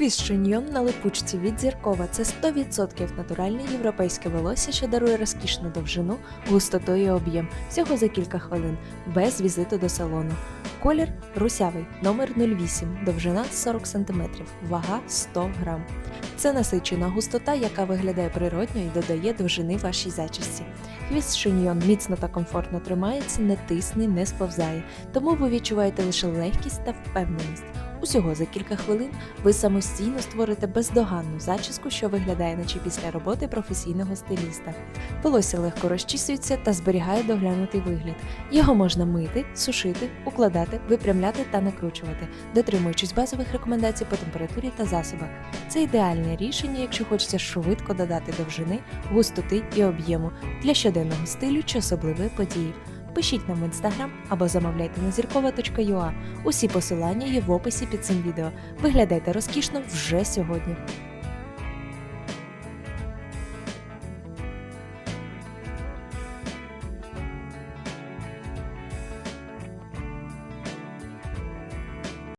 Хвіст шиньйон на липучці від зіркова це 100% натуральне європейське волосся, що дарує розкішну довжину, густоту і об'єм всього за кілька хвилин, без візиту до салону. Колір русявий, номер 08, довжина 40 см, вага 100 грам. Це насичена густота, яка виглядає природньо і додає довжини вашій зачісті. Хвіст шиньйон міцно та комфортно тримається, не тисне, не сповзає, тому ви відчуваєте лише легкість та впевненість. Усього за кілька хвилин ви самостійно створите бездоганну зачіску, що виглядає наче після роботи професійного стиліста. Волосся легко розчісується та зберігає доглянутий вигляд. Його можна мити, сушити, укладати, випрямляти та накручувати, дотримуючись базових рекомендацій по температурі та засобах. Це ідеальне рішення, якщо хочеться швидко додати довжини, густоти і об'єму для щоденного стилю чи особливої події. Пишіть нам в інстаграм або замовляйте на зіркова.ua. Усі посилання є в описі під цим відео. Виглядайте розкішно вже сьогодні.